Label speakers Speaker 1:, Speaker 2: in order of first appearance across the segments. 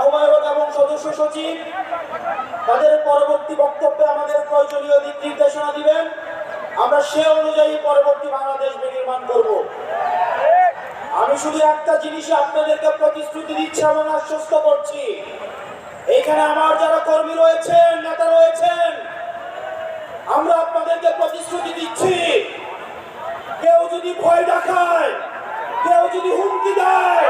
Speaker 1: আহ্বায়ক এবং সদস্য সচিব, তাদের পরবর্তী বক্তব্যে আমাদের প্রয়োজনীয় দিক নির্দেশনা দিবেন। আমরা সে অনুযায়ী পরবর্তী বাংলাদেশ বিনির্মাণ করব। আমি শুধু একটা জিনিসে আপনাদেরকে প্রতিশ্রুতি দিচ্ছি এবং আশ্বস্ত করছি। এখানে আমার যারা কর্মী রয়েছেন, নেতা রয়েছেন, আমরা আপনাদেরকে প্রতিশ্রুতি দিচ্ছি। কেউ যদি ভয় দেখায়, কেউ যদি হুমকি দেয়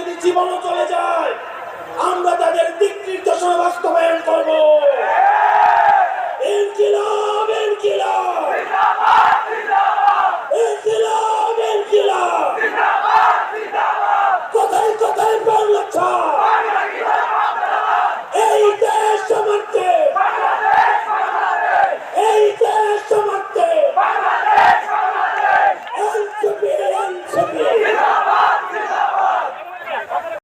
Speaker 1: যদি জীবনও চলে যায় আমরা তাদের দিক নির্দেশনা বাস্তবায়ন করব।